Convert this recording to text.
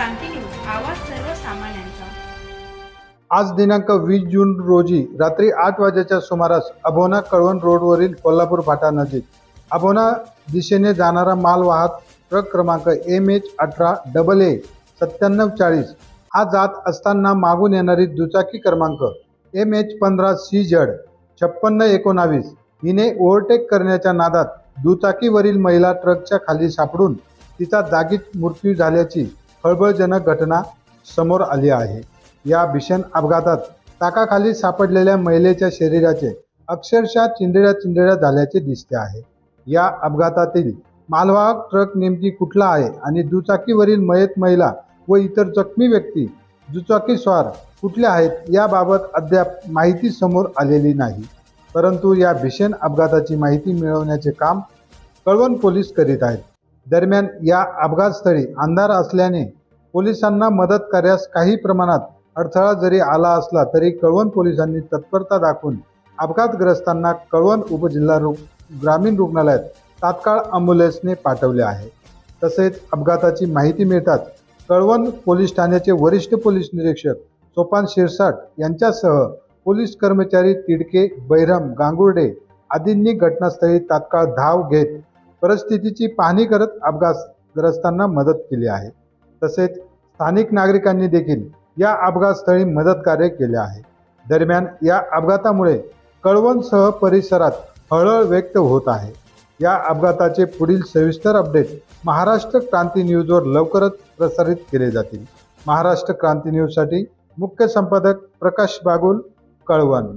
आवाज सर्वसामान्यांचा. आज दिनांक वीस जून रोजी रात्री आठ वाजेच्या सुमारास अभोना कळवण रोडवरील कोल्हापूर फाटा नजीक. अभोना दिशेने जाणारा मालवाहक ट्रक क्रमांक एम एच अठरा डबल ए सत्त्याण्णव चाळीस हा जात असताना मागून येणारी दुचाकी क्रमांक एम एच पंधरा सी झड छप्पन्न एकोणावीस हिने ओव्हरटेक करण्याच्या नादात दुचाकीवरील महिला ट्रकच्या खाली सापडून तिचा जागीच मृत्यू झाल्याची खळबळजनक घटना समोर आली आहे. या भीषण अपघातात ताकाखाली सापडलेल्या महिलेच्या शरीराचे अक्षरशः चिंधड्या चिंधड्या झाल्याचे दिसते आहे. या अपघातातील मालवाहक ट्रक नेमकी कुठला आहे आणि दुचाकीवरील मयत महिला व इतर जखमी व्यक्ती दुचाकी स्वार कुठले आहेत याबाबत अद्याप माहिती समोर आलेली नाही. परंतु या भीषण अपघाताची माहिती मिळवण्याचे काम कळवण पोलीस करीत आहेत. दरम्यान या अपघातस्थळी अंधार असल्याने पोलिसांना मदत कार्यास काही प्रमाणात अडथळा जरी आला असला तरी कळवण पोलिसांनी तत्परता दाखवून अपघातग्रस्तांना कळवण उपजिल्हा रु ग्रामीण रुग्णालयात तात्काळ अँब्युलन्सने पाठवले आहे. तसेच अपघाताची माहिती मिळताच कळवण पोलीस ठाण्याचे वरिष्ठ पोलीस निरीक्षक सोपान शिरसाट यांच्यासह पोलीस कर्मचारी तिडके बैरम गांगुर्डे आदींनी घटनास्थळी तात्काळ धाव घेत परिस्थितीची पाहणी करत अपघातग्रस्तांना मदत केली आहे. तसेच स्थानिक नागरिकांनी देखील या अपघातस्थळी मदत कार्य केले आहे. दरम्यान या अपघातामुळे कळवणसह परिसरात हळहळ व्यक्त होत आहे. या अपघाताचे पुढील सविस्तर अपडेट महाराष्ट्र क्रांती न्यूजवर लवकरच प्रसारित केले जातील. महाराष्ट्र क्रांती न्यूजसाठी मुख्य संपादक प्रकाश बागुल कळवण.